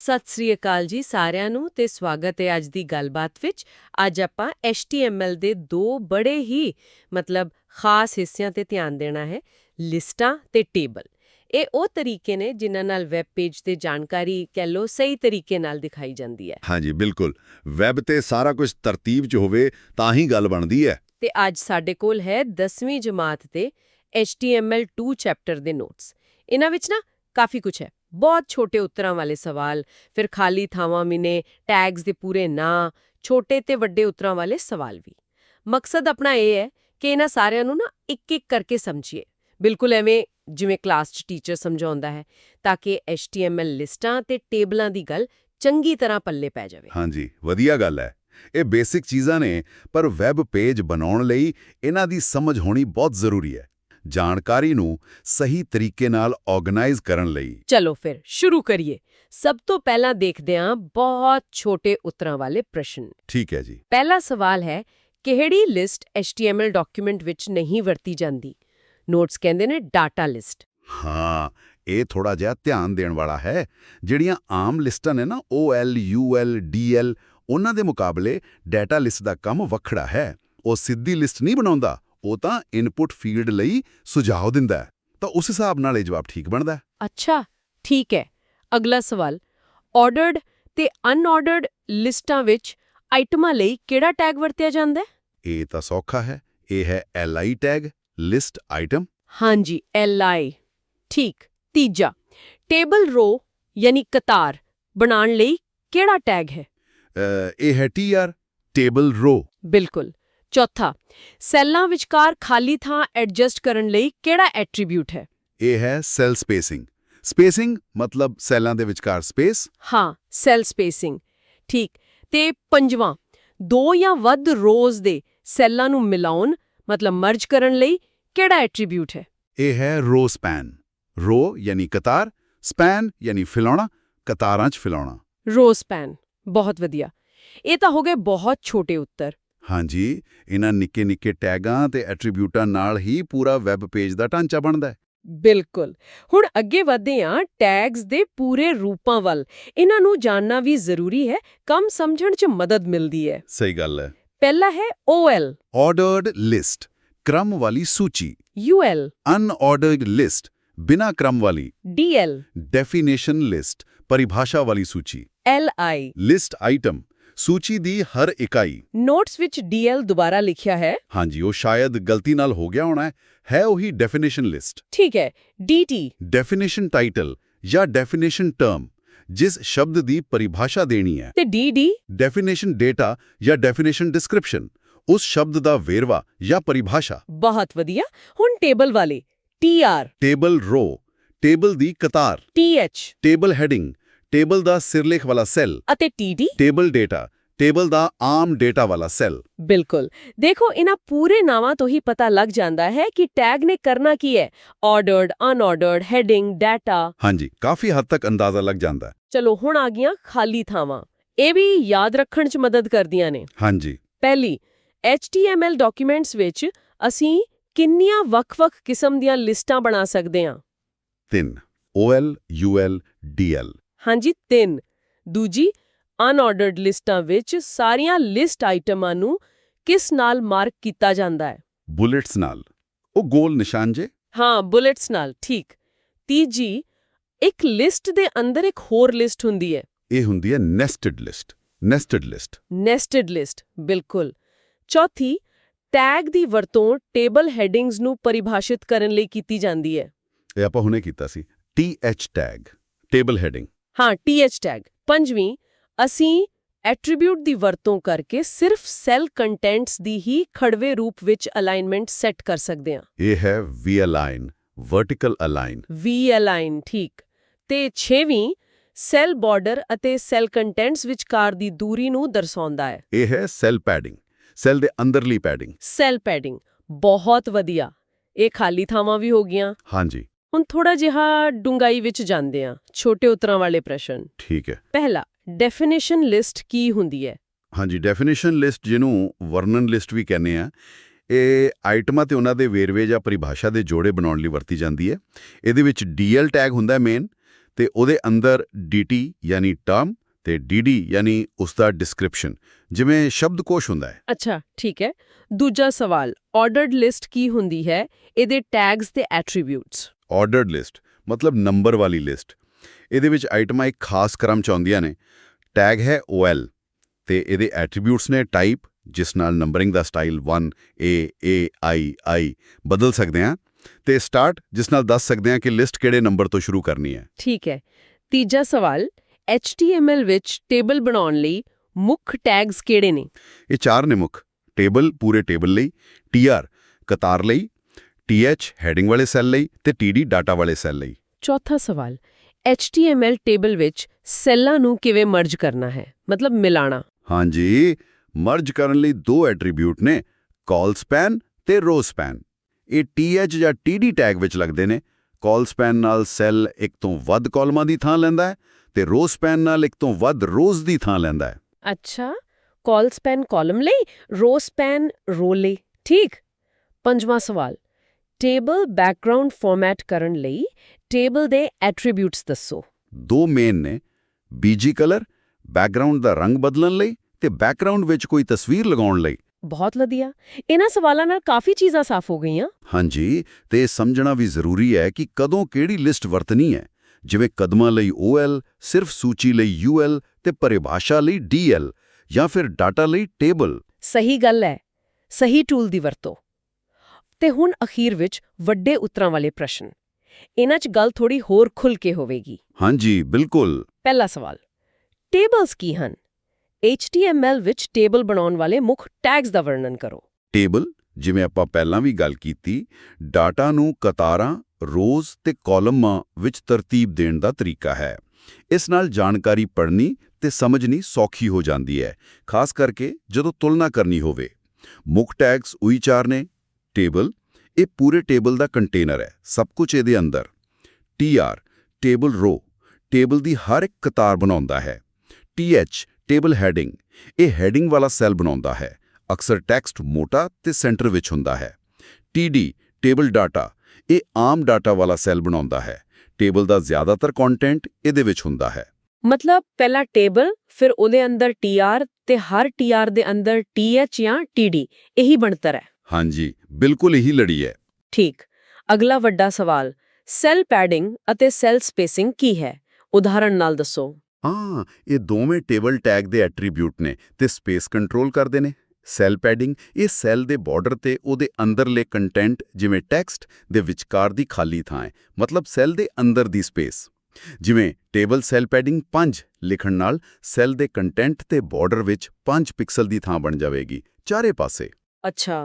ਸਤਿ ਸ੍ਰੀ ਅਕਾਲ ਜੀ ਸਾਰਿਆਂ ਨੂੰ ਤੇ ਸਵਾਗਤ ਹੈ ਅੱਜ ਦੀ ਗੱਲਬਾਤ ਵਿੱਚ। ਅੱਜ ਆਪਾਂ HTML ਦੇ ਦੋ ਬੜੇ ਹੀ ਮਤਲਬ ਖਾਸ ਹਿੱਸਿਆਂ ਤੇ ਧਿਆਨ ਦੇਣਾ ਹੈ ਲਿਸਟਾਂ ਤੇ ਟੇਬਲ। ਇਹ ਉਹ ਤਰੀਕੇ ਨੇ ਜਿਨ੍ਹਾਂ ਨਾਲ ਵੈਬ ਪੇਜ ਤੇ ਜਾਣਕਾਰੀ ਕਹਿ ਲੋ ਸਹੀ ਤਰੀਕੇ ਨਾਲ ਦਿਖਾਈ ਜਾਂਦੀ ਹੈ। ਹਾਂਜੀ ਬਿਲਕੁਲ। ਵੈਬ ਤੇ ਸਾਰਾ ਕੁਝ ਤਰਤੀਬ 'ਚ ਹੋਵੇ ਤਾਂ ਹੀ ਗੱਲ ਬਣਦੀ ਹੈ। ਤੇ ਅੱਜ ਸਾਡੇ ਕੋਲ ਹੈ 10ਵੀਂ ਜਮਾਤ ਦੇ HTML2 ਚੈਪਟਰ ਦੇ ਨੋਟਸ। ਇਹਨਾਂ ਵਿੱਚ ਨਾ ਕਾਫੀ ਕੁਝ ਹੈ। ਬਹੁਤ ਛੋਟੇ ਉੱਤਰਾਂ ਵਾਲੇ ਸਵਾਲ। ਫਿਰ ਖਾਲੀ ਥਾਵਾਂ ਮਿਨੇ ਟੈਗਸ ਦੇ ਪੂਰੇ ਨਾਂ, ਛੋਟੇ ਤੇ ਵੱਡੇ ਉੱਤਰਾਂ ਵਾਲੇ ਸਵਾਲ ਵੀ। ਮਕਸਦ ਆਪਣਾ ਇਹ ਹੈ ਕਿ ਇਹਨਾਂ ਸਾਰਿਆਂ ਨੂੰ ਨਾ ਇੱਕ ਇੱਕ ਕਰਕੇ ਸਮਝੀਏ। ਬਿਲਕੁਲ ਐਵੇਂ ਜਿਵੇਂ ਕਲਾਸ 'ਚ ਟੀਚਰ ਸਮਝਾਉਂਦਾ ਹੈ, ਤਾਂ ਕਿ HTML ਲਿਸਟਾਂ ਤੇ ਟੇਬਲਾਂ ਦੀ ਗੱਲ ਚੰਗੀ ਤਰ੍ਹਾਂ ਪੱਲੇ ਪੈ ਜਾਵੇ। ਹਾਂਜੀ, ਵਧੀਆ ਗੱਲ ਹੈ। ਇਹ ਬੇਸਿਕ ਚੀਜ਼ਾਂ ਨੇ, ਪਰ ਵੈਬ ਪੇਜ ਬਣਾਉਣ ਲਈ ਇਹਨਾਂ ਦੀ ਸਮਝ ਹੋਣੀ ਬਹੁਤ ਜ਼ਰੂਰੀ ਹੈ। ਜਾਣਕਾਰੀ ਨੂੰ ਸਹੀ ਤਰੀਕੇ ਨਾਲ ਆਰਗੇਨਾਈਜ਼ ਕਰਨ ਲਈ। ਚਲੋ ਫਿਰ ਸ਼ੁਰੂ ਕਰੀਏ। ਸਭ ਤੋਂ ਪਹਿਲਾਂ ਦੇਖਦੇ ਹਾਂ ਬਹੁਤ ਛੋਟੇ ਉੱਤਰਾਂ ਵਾਲੇ ਪ੍ਰਸ਼ਨ। ਠੀਕ ਹੈ ਜੀ। ਪਹਿਲਾ ਸਵਾਲ ਹੈ ਕਿਹੜੀ ਲਿਸਟ HTML ਡਾਕੂਮੈਂਟ ਵਿੱਚ ਨਹੀਂ ਵਰਤੀ ਜਾਂਦੀ? ਨੋਟਸ ਕਹਿੰਦੇ ਨੇ ਡਾਟਾ ਲਿਸਟ ਹਾਂ ਇਹ ਥੋੜਾ ਜਿਹਾ ਧਿਆਨ ਦੇਣ ਵਾਲਾ ਹੈ। ਜਿਹੜੀਆਂ ਆਮ ਲਿਸਟਾਂ ਨੇ ਨਾ OL UL DL ਉਹਨਾਂ ਦੇ ਮੁਕਾਬਲੇ ਡਾਟਾ ਲਿਸਟ ਦਾ ਕੰਮ ਵੱਖਰਾ ਹੈ। ਉਹ ਸਿੱਧੀ ਲਿਸਟ ਨਹੀਂ ਬਣਾਉਂਦਾ। ਉਹ ਤਾਂ ਇਨਪੁਟ ਫੀਲਡ ਲਈ ਸੁਝਾਅ ਦਿੰਦਾ ਹੈ। ਤਾਂ ਉਸ ਹਿਸਾਬ ਨਾਲ ਇਹ ਜਵਾਬ ਠੀਕ ਬਣਦਾ ਹੈ। ਅੱਛਾ ਠੀਕ ਹੈ। ਅਗਲਾ ਸਵਾਲ ਆਰਡਰਡ ਤੇ ਅਨਆਰਡਰਡ ਲਿਸਟਾਂ ਵਿੱਚ ਆਈਟਮਾਂ ਲਈ ਕਿਹੜਾ ਟੈਗ ਵਰਤਿਆ ਜਾਂਦਾ ਹੈ? ਇਹ ਤਾਂ ਸੌਖਾ ਹੈ। ਇਹ ਹੈ LI ਟੈਗ ਲਿਸਟ ਆਈਟਮ ਹਾਂਜੀ LI ਠੀਕ ਤੀਜਾ ਟੇਬਲ ਰੋ ਯਾਨੀ ਕਤਾਰ ਬਣਾਉਣ ਲਈ ਕਿਹੜਾ ਟੈਗ ਹੈ? ਇਹ ਹੈ TR ਟੇਬਲ ਰੋ ਬਿਲਕੁਲ। ਚੌਥਾ ਸੈੱਲਾਂ ਵਿਚਕਾਰ ਖਾਲੀ ਥਾਂ ਐਡਜਸਟ ਕਰਨ ਲਈ ਕਿਹੜਾ ਐਟਰੀਬਿਊਟ ਹੈ? ਇਹ ਹੈ ਸੈਲ ਸਪੇਸਿੰਗ। ਸਪੇਸਿੰਗ ਮਤਲਬ ਸੈੱਲਾਂ ਦੇ ਵਿਚਕਾਰ ਸਪੇਸ? ਹਾਂ ਸੈੱਲ ਸਪੇਸਿੰਗ। ਠੀਕ ਤੇ ਪੰਜਵਾਂ ਦੋ ਜਾਂ ਵੱਧ ਰੋਜ਼ ਦੇ ਸੈੱਲਾਂ ਨੂੰ ਮਿਲਾਉਣ ਮਤਲਬ ਮਰਜ ਕਰਨ ਲਈ ਕਿਹੜਾ ਐਟਰੀਬਿਊਟ ਹੈ? ਇਹ ਹੈ ਰੋ ਸਪੈਨ। ਰੋ ਯਾਨੀ ਕਤਾਰ ਸਪੈਨ ਯਾਨੀ ਫਿਲਾਉਣਾ ਕਤਾਰਾਂ 'ਚ ਫਿਲਾਉਣਾ। ਰੋ ਸਪੈਨ ਬਹੁਤ ਵਧੀਆ। ਇਹ ਤਾਂ ਹੋ ਗਏ ਬਹੁਤ ਛੋਟੇ ਉੱਤਰ। ਹਾਂਜੀ ਇਹਨਾਂ ਨਿੱਕੇ ਨਿੱਕੇ ਟੈਗਾਂ ਤੇ ਐਟਰੀਬਿਊਟਾਂ ਨਾਲ ਹੀ ਪੂਰਾ ਵੈਬ ਪੇਜ ਦਾ ਢਾਂਚਾ ਬਣਦਾ ਹੈ। ਬਿਲਕੁਲ। ਹੁਣ ਅੱਗੇ ਵਧਦੇ ਹਾਂ ਟੈਗਸ ਦੇ ਪੂਰੇ ਰੂਪਾਂ ਵੱਲ। ਇਹਨਾਂ ਨੂੰ ਜਾਣਨਾ ਵੀ ਜ਼ਰੂਰੀ ਹੈ ਕੰਮ ਸਮਝਣ 'ਚ ਮਦਦ ਮਿਲਦੀ ਹੈ। ਸਹੀ ਗੱਲ ਹੈ। ਪਹਿਲਾ ਹੈ OL ਆਰਡਰਡ ਲਿਸਟ ਕ੍ਰਮ ਵਾਲੀ ਸੂਚੀ। UL ਅਨਆਰਡਰਡ ਲਿਸਟ ਬਿਨਾ ਕ੍ਰਮ ਵਾਲੀ। DL ਡੈਫੀਨੇਸ਼ਨ ਲਿਸਟ ਪਰਿਭਾਸ਼ਾ ਵਾਲੀ ਸੂਚੀ। LI ਲਿਸਟ ਆਈਟਮ ਸੂਚੀ ਦੀ ਹਰ ਇਕਾਈ। ਨੋਟਸ ਵਿੱਚ DL ਦੁਬਾਰਾ ਲਿਖਿਆ ਹੈ। ਹਾਂਜੀ ਉਹ ਸ਼ਾਇਦ ਗਲਤੀ ਨਾਲ ਹੋ ਗਿਆ ਹੋਣਾ ਹੈ। ਉਹੀ ਡੈਫੀਨੇਸ਼ਨ ਲਿਸਟ ਠੀਕ ਹੈ DT ਡੈਫੀਨੇਸ਼ਨ ਟਾਈਟਲ ਜਾਂ ਡੈਫੀਨੇਸ਼ਨ ਟਰਮ ਜਿਸ ਸ਼ਬਦ ਦੀ ਪਰਿਭਾਸ਼ਾ ਦੇਣੀ ਹੈ। ਤੇ DD ਡੈਫੀਨੇਸ਼ਨ ਡੇਟਾ ਜਾਂ ਡੈਫੀਨੇਸ਼ਨ ਡਿਸਕ੍ਰਿਪਸ਼ਨ ਉਸ ਸ਼ਬਦ ਦਾ ਵੇਰਵਾ ਜਾਂ ਪਰਿਭਾਸ਼ਾ। ਬਹੁਤ ਵਧੀਆ। ਹੁਣ ਟੇਬਲ ਵਾਲੇ TR ਟੇਬਲ ਰੋ ਟੇਬਲ ਦੀ ਕਤਾਰ। TH ਟੇਬਲ ਹੈਡਿੰਗ ਟੇਬਲ ਦਾ ਸਿਰਲੇਖ ਵਾਲਾ ਸੈੱਲ ਅਤੇ TD ਟੇਬਲ ਡੇਟਾ ਟੇਬਲ ਦਾ ਆਮ ਡੇਟਾ ਵਾਲਾ ਸੈੱਲ। ਬਿਲਕੁਲ। ਦੇਖੋ ਇਹਨਾਂ ਪੂਰੇ ਨਾਵਾਂ ਤੋਂ ਹੀ ਪਤਾ ਲੱਗ ਜਾਂਦਾ ਹੈ ਕਿ ਟੈਗ ਨੇ ਕਰਨਾ ਕੀ ਹੈ। Ordered unordered heading data. ਹਾਂਜੀ ਕਾਫੀ ਹੱਦ ਤੱਕ ਅੰਦਾਜ਼ਾ ਲੱਗ ਜਾਂਦਾ ਹੈ। ਚਲੋ ਹੁਣ ਆ ਗਈਆਂ ਖਾਲੀ ਥਾਵਾਂ। ਇਹ ਵੀ ਯਾਦ ਰੱਖਣ 'ਚ ਮਦਦ ਕਰਦੀਆਂ ਨੇ। ਹਾਂਜੀ। ਪਹਿਲੀ HTML ਡਾਕੂਮੈਂਟਸ ਵਿੱਚ ਅਸੀਂ ਕਿੰਨੀਆਂ ਵੱਖ-ਵੱਖ ਕਿਸਮ ਦੀਆਂ ਲਿਸਟਾਂ ਬਣਾ ਸਕਦੇ ਹਾਂ? 3 OL UL DL ਹਾਂਜੀ 3 ਦੂਜੀ ਅਨਆਰਡਰਡ ਲਿਸਟਾਂ ਵਿੱਚ ਸਾਰੀਆਂ ਲਿਸਟ ਆਈਟਮਾਂ ਨੂੰ ਕਿਸ ਨਾਲ ਮਾਰਕ ਕੀਤਾ ਜਾਂਦਾ ਹੈ? ਬੁਲੇਟਸ ਨਾਲ। ਉਹ ਗੋਲ ਨਿਸ਼ਾਨ ਜੇ? ਹਾਂ ਬੁਲੇਟਸ ਨਾਲ ਠੀਕ। ਤੀਜੀ ਇੱਕ ਲਿਸਟ ਦੇ ਅੰਦਰ ਇੱਕ ਹੋਰ ਲਿਸਟ ਹੁੰਦੀ ਹੈ। ਇਹ ਹੁੰਦੀ ਹੈ nested list nested list nested list ਬਿਲਕੁਲ। ਚੌਥੀ ਟੈਗ ਦੀ ਵਰਤੋਂ ਟੇਬਲ ਹੈਡਿੰਗਸ ਨੂੰ ਪਰਿਭਾਸ਼ਿਤ ਕਰਨ ਲਈ ਕੀਤੀ ਜਾਂਦੀ ਹੈ। ਇਹ ਆਪਾਂ ਹੁਣੇ ਕੀਤਾ ਸੀ। TH ਟੈਗ ਟੇਬਲ ਹੈਡਿੰਗ ਹਾਂ TH ਟੈਗ ਪੰਜਵੀਂ ਅਸੀਂ ਐਟਰੀਬਿਊਟ ਦੀ ਵਰਤੋਂ ਕਰਕੇ ਸਿਰਫ ਸੈੱਲ ਕੰਟੈਂਟਸ ਦੀ ਹੀ ਖੜਵੇ ਰੂਪ ਵਿੱਚ ਅਲਾਈਨਮੈਂਟ ਸੈੱਟ ਕਰ ਸਕਦੇ ਹਾਂ। ਇਹ ਹੈ V align vertical align V align ਠੀਕ। ਤੇ ਛੇਵੀਂ ਸੈੱਲ ਬਾਰਡਰ ਅਤੇ ਸੈੱਲ ਕੰਟੈਂਟਸ ਵਿਚਕਾਰ ਦੀ ਦੂਰੀ ਨੂੰ ਦਰਸਾਉਂਦਾ ਹੈ। ਇਹ ਹੈ ਸੈੱਲ ਪੈਡਿੰਗ ਸੈੱਲ ਦੇ ਅੰਦਰਲੀ ਪੈਡਿੰਗ ਸੈੱਲ ਪੈਡਿੰਗ ਬਹੁਤ ਵਧੀਆ। ਇਹ ਖਾਲੀ ਥਾਵਾਂ ਵੀ ਹੋ ਗਈਆਂ। ਹਾਂਜੀ। ਹੁਣ ਥੋੜਾ ਜਿਹਾ ਡੂੰਘਾਈ ਵਿੱਚ ਜਾਂਦੇ ਹਾਂ ਛੋਟੇ ਉਤਰਾਂ ਵਾਲੇ ਪ੍ਰਸ਼ਨ। ਠੀਕ ਹੈ। ਪਹਿਲਾ ਡੈਫੀਨੇਸ਼ਨ ਲਿਸਟ ਕੀ ਹੁੰਦੀ ਹੈ? ਹਾਂਜੀ ਡੈਫੀਨੇਸ਼ਨ ਲਿਸਟ ਜਿਹਨੂੰ ਵਰਣਨ ਲਿਸਟ ਵੀ ਕਹਿੰਦੇ ਆ ਇਹ ਆਈਟਮਾਂ ਤੇ ਉਹਨਾਂ ਦੇ ਵੇਰਵੇ ਜਾਂ ਪਰਿਭਾਸ਼ਾ ਦੇ ਜੋੜੇ ਬਣਾਉਣ ਲਈ ਵਰਤੀ ਜਾਂਦੀ ਹੈ। ਇਹਦੇ ਵਿੱਚ ਡੀਐਲ ਟੈਗ ਹੁੰਦਾ ਮੇਨ ਤੇ ਉਹਦੇ ਅੰਦਰ dt ਯਾਨੀ ਟਰਮ ਤੇ dd ਯਾਨੀ ਉਸ ਦਾ ਡਿਸਕ੍ਰਿਪਸ਼ਨ ਜਿਵੇਂ ਸ਼ਬਦਕੋਸ਼ ਹੁੰਦਾ ਹੈ। ਅੱਛਾ ਠੀਕ ਹੈ। ਦੂਜਾ ਸਵਾਲ ਆਰਡਰਡ ਲਿਸਟ ਕੀ ਹੁੰਦੀ ਹੈ? ਇਹਦੇ ਟੈਗਸ ਤੇ ਐਟਰੀਬਿਊਟਸ ਆਰਡਰਡ ਲਿਸਟ ਮਤਲਬ ਨੰਬਰ ਵਾਲੀ ਲਿਸਟ ਇਹਦੇ ਵਿੱਚ ਆਈਟਮਾਂ ਇੱਕ ਖਾਸ ਕ੍ਰਮ ਚ ਆਉਂਦੀਆਂ ਨੇ। ਟੈਗ ਹੈ OL ਤੇ ਇਹਦੇ ਐਟਰੀਬਿਊਟਸ ਨੇ ਟਾਈਪ ਜਿਸ ਨਾਲ numbering the style 1 A A I I ਬਦਲ ਸਕਦੇ ਹਾਂ। ਤੇ ਸਟਾਰਟ ਜਿਸ ਨਾਲ ਦੱਸ ਸਕਦੇ ਹਾਂ ਕਿ ਲਿਸਟ ਕਿਹੜੇ ਨੰਬਰ ਤੋਂ ਸ਼ੁਰੂ ਕਰਨੀ ਹੈ। ਠੀਕ ਹੈ। ਤੀਜਾ ਸਵਾਲ HTML ਵਿੱਚ ਟੇਬਲ ਬਣਾਉਣ ਲਈ ਮੁੱਖ ਟੈਗਸ ਕਿਹੜੇ ਨੇ? ਇਹ ਚਾਰ ਨੇ ਮੁੱਖ। ਟੇਬਲ ਪੂਰੇ ਟੇਬਲ ਲਈ। TR ਕਤਾਰ ਲਈ। TH ਹੈਡਿੰਗ ਵਾਲੇ ਸੈੱਲ ਲਈ ਤੇ TD ਡਾਟਾ ਵਾਲੇ ਸੈੱਲ ਲਈ। ਚੌਥਾ ਸਵਾਲ HTML ਟੇਬਲ ਵਿੱਚ ਸੈੱਲਾਂ ਨੂੰ ਕਿਵੇਂ ਮਰਜ ਕਰਨਾ ਹੈ? ਮਤਲਬ ਮਿਲਾਣਾ। ਹਾਂਜੀ ਮਰਜ ਕਰਨ ਲਈ ਦੋ ਐਟਰੀਬਿਊਟ ਨੇ ਕਾਲ ਸਪੈਨ ਤੇ ਰੋ ਸਪੈਨ ਇਹ TH ਜਾਂ TD ਟੈਗ ਵਿੱਚ ਲੱਗਦੇ ਨੇ। ਕਾਲ ਸਪੈਨ ਨਾਲ ਸੈੱਲ ਇੱਕ ਤੋਂ ਵੱਧ ਕਾਲਮਾਂ ਦੀ ਥਾਂ ਲੈਂਦਾ ਹੈ ਤੇ ਰੋ ਸਪੈਨ ਨਾਲ ਇੱਕ ਤੋਂ ਵੱਧ ਰੋਜ਼ ਦੀ ਥਾਂ ਲੈਂਦਾ ਹੈ। ਅੱਛਾ ਕਾਲ ਸਪੈਨ ਕਾਲਮ ਲਈ ਰੋ ਸਪੈਨ ਰੋ ਲਈ। ਠੀਕ। ਪੰਜਵਾਂ ਸਵਾਲ ਟੇਬਲ ਬੈਕਗ੍ਰਾਉਂਡ ਫਾਰਮੈਟ ਕਰਨ ਲਈ ਟੇਬਲ ਦੇ ਐਟਰੀਬਿਊਟਸ ਦੱਸੋ। ਦੋ ਮੇਨ ਨੇ ਬੀਜੀ ਕਲਰ ਬੈਕਗ੍ਰਾਉਂਡ ਦਾ ਰੰਗ ਬਦਲਣ ਲਈ ਤੇ ਬੈਕਗ੍ਰਾਉਂਡ ਵਿੱਚ ਕੋਈ ਤਸਵੀਰ ਲਗਾਉਣ ਲਈ। ਬਹੁਤ ਵਧੀਆ। ਇਹਨਾਂ ਸਵਾਲਾਂ ਨਾਲ ਕਾਫੀ ਚੀਜ਼ਾਂ ਸਾਫ਼ ਹੋ ਗਈਆਂ। ਹਾਂਜੀ ਤੇ ਇਹ ਸਮਝਣਾ ਵੀ ਜ਼ਰੂਰੀ ਹੈ ਕਿ ਕਦੋਂ ਕਿਹੜੀ ਲਿਸਟ ਵਰਤਣੀ ਹੈ। ਜਿਵੇਂ ਕਦਮਾਂ ਲਈ OL ਸਿਰਫ ਸੂਚੀ ਲਈ UL ਤੇ ਪਰਿਭਾਸ਼ਾ ਲਈ DL ਜਾਂ ਫਿਰ ਡਾਟਾ ਲਈ ਟੇਬਲ ਸਹੀ ਗੱਲ ਹੈ। ਸਹੀ ਟੂਲ ਦੀ ਵਰਤੋਂ। ਤੇ ਹੁਣ ਅਖੀਰ ਵਿੱਚ ਵੱਡੇ ਉਤਰਾਂ ਵਾਲੇ ਪ੍ਰਸ਼ਨ। ਇਹਨਾਂ 'ਚ ਗੱਲ ਥੋੜੀ ਹੋਰ ਖੁੱਲ ਕੇ ਹੋਵੇਗੀ। ਹਾਂਜੀ ਬਿਲਕੁਲ। ਪਹਿਲਾ ਸਵਾਲ ਟੇਬਲਸ ਕੀ ਹਨ? HTML ਵਿੱਚ ਟੇਬਲ ਬਣਾਉਣ ਵਾਲੇ ਮੁੱਖ ਟੈਗਸ ਦਾ ਵਰਣਨ ਕਰੋ। ਟੇਬਲ ਜਿਵੇਂ ਆਪਾਂ ਪਹਿਲਾਂ ਵੀ ਗੱਲ ਕੀਤੀ ਡਾਟਾ ਨੂੰ ਕਤਾਰਾਂ ਰੋਜ਼ ਤੇ ਕਾਲਮਾਂ ਵਿੱਚ ਤਰਤੀਬ ਦੇਣ ਦਾ ਤਰੀਕਾ ਹੈ। ਇਸ ਨਾਲ ਜਾਣਕਾਰੀ ਪੜ੍ਹਨੀ ਤੇ ਸਮਝਣੀ ਸੌਖੀ ਹੋ ਜਾਂਦੀ ਹੈ ਖਾਸ ਕਰਕੇ ਜਦੋਂ ਤੁਲਨਾ ਕਰਨੀ ਹੋਵੇ। ਮੁੱਖ ਟੈਗਸ ਉਹੀ ਚਾਰ ਨੇ ਟੇਬਲ, ਇਹ ਪੂਰੇ ਟੇਬਲ ਦਾ ਕੰਟੇਨਰ ਹੈ, ਸਭ ਕੁਝ ਇਹਦੇ ਅੰਦਰ। TR ਟੇਬਲ ਰੋ, ਟੇਬਲ ਦੀ ਹਰ ਇੱਕ ਕਤਾਰ ਬਣਾਉਂਦਾ ਹੈ। TH ਟੇਬਲ ਹੈਡਿੰਗ, ਇਹ ਹੈਡਿੰਗ ਵਾਲਾ ਸੈੱਲ ਬਣਾਉਂਦਾ ਹੈ, ਅਕਸਰ ਟੈਕਸਟ ਮੋਟਾ ਤੇ ਸੈਂਟਰ ਵਿੱਚ ਹੁੰਦਾ ਹੈ। TD ਟੇਬਲ ਡਾਟਾ, ਇਹ ਆਮ ਡਾਟਾ ਵਾਲਾ ਸੈੱਲ ਬਣਾਉਂਦਾ ਹੈ, ਟੇਬਲ ਦਾ ਜ਼ਿਆਦਾਤਰ ਕੰਟੈਂਟ ਇਹਦੇ ਵਿੱਚ ਹੁੰਦਾ ਹੈ। ਮਤਲਬ ਪਹਿਲਾ ਟੇਬਲ, ਫਿਰ ਉਹਦੇ ਅੰਦਰ TR ਤੇ ਹਰ TR ਦੇ ਅੰਦਰ TH ਜਾਂ TD ਇਹੀ ਬਣਤਰ ਹੈ। ਹਾਂਜੀ ਬਿਲਕੁਲ ਇਹੀ ਲੜੀ ਹੈ। ਠੀਕ। ਅਗਲਾ ਵੱਡਾ ਸਵਾਲ ਸੈੱਲ ਪੈਡਿੰਗ ਅਤੇ ਸੈੱਲ ਸਪੇਸਿੰਗ ਕੀ ਹੈ? ਉਦਾਹਰਣ ਨਾਲ ਦੱਸੋ। ਹਾਂ ਇਹ ਦੋਵੇਂ ਟੇਬਲ ਟੈਗ ਦੇ ਐਟਰੀਬਿਊਟ ਨੇ ਤੇ ਸਪੇਸ ਕੰਟਰੋਲ ਕਰਦੇ ਨੇ। ਸੈੱਲ ਪੈਡਿੰਗ ਇਹ ਸੈੱਲ ਦੇ ਬਾਰਡਰ ਤੇ ਉਹਦੇ ਅੰਦਰਲੇ ਕੰਟੈਂਟ ਜਿਵੇਂ ਟੈਕਸਟ ਦੇ ਵਿਚਕਾਰ ਦੀ ਖਾਲੀ ਥਾਂ ਹੈ। ਮਤਲਬ ਸੈੱਲ ਦੇ ਅੰਦਰ ਦੀ ਸਪੇਸ। ਜਿਵੇਂ ਟੇਬਲ ਸੈੱਲ ਪੈਡਿੰਗ 5 ਲਿਖਣ ਨਾਲ ਸੈੱਲ ਦੇ ਕੰਟੈਂਟ ਤੇ ਬਾਰਡਰ ਵਿੱਚ 5 ਪਿਕਸਲ ਦੀ ਥਾਂ ਬਣ ਜਾਵੇਗੀ ਚਾਰੇ ਪਾਸੇ। ਅੱਛਾ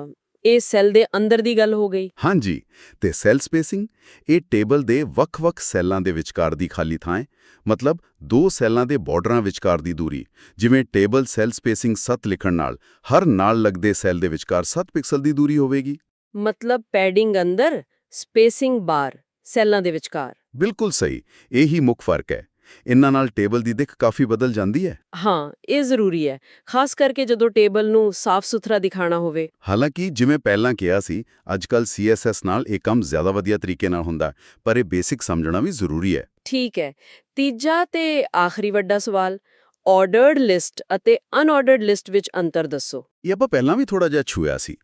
ਇਹ ਸੈੱਲ ਦੇ ਅੰਦਰ ਦੀ ਗੱਲ ਹੋ ਗਈ। ਹਾਂਜੀ ਤੇ ਸੈੱਲ ਸਪੇਸਿੰਗ ਇਹ ਟੇਬਲ ਦੇ ਵੱਖ-ਵੱਖ ਸੈੱਲਾਂ ਦੇ ਵਿਚਕਾਰ ਦੀ ਖਾਲੀ ਥਾਂ ਹੈ। ਮਤਲਬ ਦੋ ਸੈੱਲਾਂ ਦੇ ਬਾਰਡਰਾਂ ਵਿਚਕਾਰ ਦੀ ਦੂਰੀ ਜਿਵੇਂ ਟੇਬਲ ਸੈੱਲ ਸਪੇਸਿੰਗ 7 ਲਿਖਣ ਨਾਲ ਹਰ ਨਾਲ ਲੱਗਦੇ ਸੈੱਲ ਦੇ ਵਿਚਕਾਰ 7 ਪਿਕਸਲ ਦੀ ਦੂਰੀ ਹੋਵੇਗੀ। ਮਤਲਬ ਪੈਡਿੰਗ ਅੰਦਰ ਸਪੇਸਿੰਗ ਬਾਰ ਸੈੱਲਾਂ ਦੇ ਵਿਚਕਾਰ। ਬਿਲਕੁਲ ਸਹੀ ਇਹੀ ਮੁੱਖ ਫ਼ਰਕ ਹੈ। ਇਹਨਾਂ ਨਾਲ ਟੇਬਲ ਦੀ ਦਿੱਖ ਕਾਫੀ ਬਦਲ ਜਾਂਦੀ ਹੈ। ਹਾਂ ਇਹ ਜ਼ਰੂਰੀ ਹੈ ਖਾਸ ਕਰਕੇ ਜਦੋਂ ਟੇਬਲ ਨੂੰ ਸਾਫ਼ ਸੁਥਰਾ ਦਿਖਾਣਾ ਹੋਵੇ। ਹਾਲਾਂਕਿ ਜਿਵੇਂ ਪਹਿਲਾਂ ਕਿਹਾ ਸੀ ਅੱਜਕੱਲ CSS ਨਾਲ ਇਹ ਕੰਮ ਜ਼ਿਆਦਾ ਵਧੀਆ ਤਰੀਕੇ ਨਾਲ ਹੁੰਦਾ ਪਰ ਇਹ ਬੇਸਿਕ ਸਮਝਣਾ ਵੀ ਜ਼ਰੂਰੀ ਹੈ। ਠੀਕ ਹੈ ਤੀਜਾ ਤੇ ਆਖਰੀ ਵੱਡਾ ਸਵਾਲ ਆਰਡਰਡ ਲਿਸਟ ਅਤੇ ਅਨਆਰਡਰਡ ਲਿਸਟ ਵਿੱਚ ਅੰਤਰ ਦੱਸੋ। ਇਹ ਆਪਾਂ ਪਹਿਲਾਂ ਵੀ ਥੋੜਾ ਜਿਹਾ ਛੂਇਆ ਸੀ।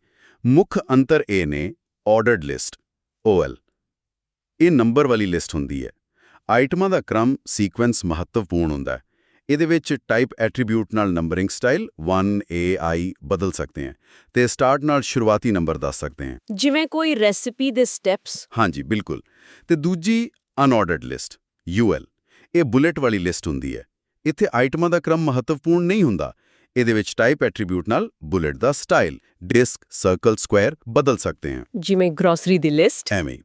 ਮੁੱਖ ਅੰਤਰ ਇਹ ਨੇ ਆਰਡਰਡ ਲਿਸਟ OL ਇਹ ਨੰਬਰ ਵਾਲੀ ਲਿਸਟ ਹੁੰਦੀ ਹੈ। ਆਈਟਮਾਂ ਦਾ ਕ੍ਰਮ ਸੀਕੁਐਂਸ ਮਹੱਤਵਪੂਰਨ ਹੁੰਦਾ ਹੈ। ਇਹਦੇ ਵਿੱਚ ਟਾਈਪ ਐਟਰੀਬਿਊਟ ਨਾਲ ਨੰਬਰਿੰਗ ਸਟਾਈਲ 1 A I ਬਦਲ ਸਕਦੇ ਹਾਂ ਤੇ ਸਟਾਰਟ ਨਾਲ ਸ਼ੁਰੂਆਤੀ ਨੰਬਰ ਦੱਸ ਸਕਦੇ ਹਾਂ। ਜਿਵੇਂ ਕੋਈ ਰੈਸਿਪੀ ਦੇ ਸਟੈਪਸ। ਹਾਂਜੀ ਬਿਲਕੁਲ। ਤੇ ਦੂਜੀ ਅਨਆਰਡਰਡ ਲਿਸਟ UL ਇਹ ਬੁਲੇਟ ਵਾਲੀ ਲਿਸਟ ਹੁੰਦੀ ਹੈ। ਇੱਥੇ ਆਈਟਮਾਂ ਦਾ ਕ੍ਰਮ ਮਹੱਤਵਪੂਰਨ ਨਹੀਂ ਹੁੰਦਾ। ਇਹਦੇ ਵਿੱਚ ਟਾਈਪ ਐਟਰੀਬਿਊਟ ਨਾਲ ਬੁਲੇਟ ਦਾ ਸਟਾਈਲ ਡਿਸਕ ਸਰਕਲ ਸਕੁਆਇਰ ਬਦਲ ਸਕਦੇ ਹਾਂ। ਜਿਵੇਂ ਗਰੋਸਰੀ ਦੀ ਲਿਸਟ। ਐਵੇਂ।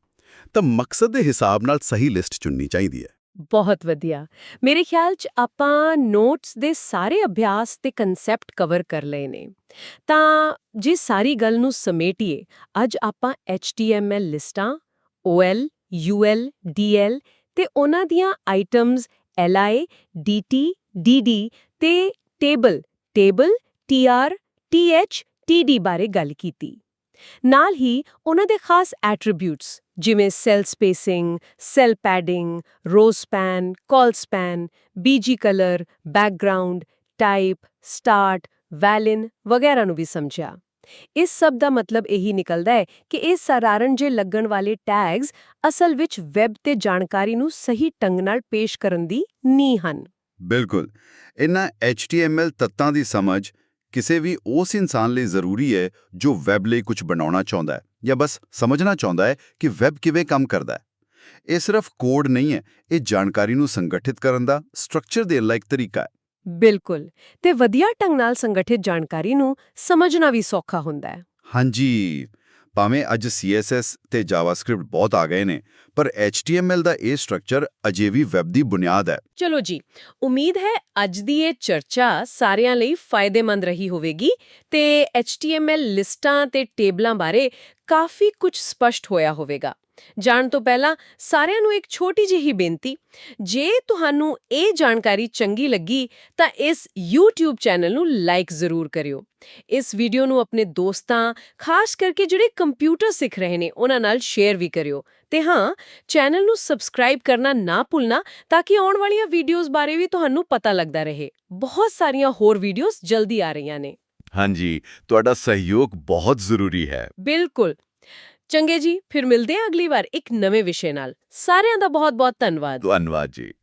ਤਾਂ ਮਕਸਦ ਦੇ ਹਿਸਾਬ ਨਾਲ ਸਹੀ ਲਿਸਟ ਚੁਣਨੀ ਚਾਹੀਦੀ ਹੈ। ਬਹੁਤ ਵਧੀਆ। ਮੇਰੇ ਖਿਆਲ 'ਚ ਆਪਾਂ ਨੋਟਸ ਦੇ ਸਾਰੇ ਅਭਿਆਸ ਤੇ ਕਨਸੈਪਟ ਕਵਰ ਕਰ ਲਏ ਨੇ। ਤਾਂ ਜੇ ਸਾਰੀ ਗੱਲ ਨੂੰ ਸਮੇਟੀਏ, ਅੱਜ ਆਪਾਂ HTML ਲਿਸਟਾਂ OL UL DL ਤੇ ਉਹਨਾਂ ਦੀਆਂ ਆਈਟਮਸ LI DT DD ਤੇ table table TR TH TD ਬਾਰੇ ਗੱਲ ਕੀਤੀ। ਨਾਲ ਹੀ ਉਹਨਾਂ ਦੇ ਖਾਸ ਐਟਰੀਬਿਊਟਸ ਜਿਵੇਂ cell spacing, cell padding row span, col span, B G colour, background, type, start, valign ਵਗੈਰਾ ਨੂੰ ਵੀ ਸਮਝਿਆ। ਇਸ ਸਭ ਦਾ ਮਤਲਬ ਇਹੀ ਨਿਕਲਦਾ ਹੈ ਕਿ ਇਹ ਸਾਧਾਰਨ ਜੇ ਲੱਗਣ ਵਾਲੇ ਟੈਗਸ ਅਸਲ ਵਿੱਚ ਵੈਬ ਤੇ ਜਾਣਕਾਰੀ ਨੂੰ ਸਹੀ ਢੰਗ ਨਾਲ ਪੇਸ਼ ਕਰਨ ਦੀ ਨੀਂਹ ਹਨ। ਬਿਲਕੁਲ। ਇਹਨਾਂ HTML ਤੱਤਾਂ ਦੀ ਸਮਝ ਕਿਸੇ ਵੀ ਉਸ ਇਨਸਾਨ ਲਈ ਜ਼ਰੂਰੀ ਹੈ ਜੋ ਵੈਬ ਲਈ ਕੁਝ ਬਣਾਉਣਾ ਚਾਹੁੰਦਾ ਹੈ ਜਾਂ ਬਸ ਸਮਝਣਾ ਚਾਹੁੰਦਾ ਹੈ ਕਿ ਵੈਬ ਕਿਵੇਂ ਕੰਮ ਕਰਦਾ ਹੈ। ਇਹ ਸਿਰਫ ਕੋਡ ਨਹੀਂ ਹੈ ਇਹ ਜਾਣਕਾਰੀ ਨੂੰ ਸੰਗਠਿਤ ਕਰਨ ਦਾ ਸਟਰਕਚਰ ਦਾ ਇੱਕ ਤਰੀਕਾ ਹੈ। ਬਿਲਕੁਲ ਤੇ ਵਧੀਆ ਢੰਗ ਨਾਲ ਸੰਗਠਿਤ ਜਾਣਕਾਰੀ ਨੂੰ ਸਮਝਣਾ ਵੀ ਸੌਖਾ ਹੁੰਦਾ ਹੈ। ਹਾਂਜੀ। ਭਾਵੇਂ ਅੱਜ CSS ਤੇ JavaScript ਬਹੁਤ ਆ ਗਏ ਨੇ, ਪਰ HTML ਦਾ ਇਹ ਸਟਰਕਚਰ ਅਜੇ ਵੀ ਵੈਬ ਦੀ ਬੁਨਿਆਦ ਹੈ। ਚਲੋ ਜੀ, ਉਮੀਦ ਹੈ ਅੱਜ ਦੀ ਇਹ ਚਰਚਾ ਸਾਰਿਆਂ ਲਈ ਫਾਇਦੇਮੰਦ ਰਹੀ ਹੋਵੇਗੀ ਤੇ HTML ਲਿਸਟਾਂ ਤੇ ਟੇਬਲਾਂ ਬਾਰੇ ਕਾਫੀ ਕੁਝ ਸਪਸ਼ਟ ਹੋਇਆ ਹੋਵੇਗਾ। ਜਾਣ ਤੋਂ ਪਹਿਲਾਂ ਸਾਰਿਆਂ ਨੂੰ ਇੱਕ ਛੋਟੀ ਜਿਹੀ ਬੇਨਤੀ ਜੇ ਤੁਹਾਨੂੰ ਇਹ ਜਾਣਕਾਰੀ ਚੰਗੀ ਲੱਗੀ ਤਾਂ ਇਸ YouTube ਚੈਨਲ ਨੂੰ ਲਾਈਕ ਜ਼ਰੂਰ ਕਰਿਓ। ਇਸ ਵੀਡੀਓ ਨੂੰ ਆਪਣੇ ਦੋਸਤਾਂ ਖਾਸ ਕਰਕੇ ਜਿਹੜੇ ਕੰਪਿਊਟਰ ਸਿੱਖ ਰਹੇ ਨੇ ਉਹਨਾਂ ਨਾਲ ਸ਼ੇਅਰ ਵੀ ਕਰਿਓ। ਤੇ ਹਾਂ ਚੈਨਲ ਨੂੰ ਸਬਸਕ੍ਰਾਈਬ ਕਰਨਾ ਨਾ ਭੁੱਲਣਾ ਤਾਂ ਕਿ ਆਉਣ ਵਾਲੀਆਂ ਵੀਡੀਓਜ਼ ਬਾਰੇ ਵੀ ਤੁਹਾਨੂੰ ਪਤਾ ਲੱਗਦਾ ਰਹੇ। ਬਹੁਤ ਸਾਰੀਆਂ ਹੋਰ ਵੀਡੀਓਜ਼ ਜਲਦੀ ਆ ਰਹੀਆਂ ਨੇ। ਹਾਂਜੀ ਤੁਹਾਡਾ ਸਹਿਯੋਗ ਬਹੁਤ ਜ਼ਰੂਰੀ ਹੈ। ਬਿਲਕੁਲ। ਚੰਗੇ ਜੀ, ਫਿਰ ਮਿਲਦੇ ਹਾਂ ਅਗਲੀ ਵਾਰ ਇੱਕ ਨਵੇਂ ਵਿਸ਼ੇ ਨਾਲ। ਸਾਰਿਆਂ ਦਾ ਬਹੁਤ ਬਹੁਤ ਧੰਨਵਾਦ। ਧੰਨਵਾਦ ਜੀ।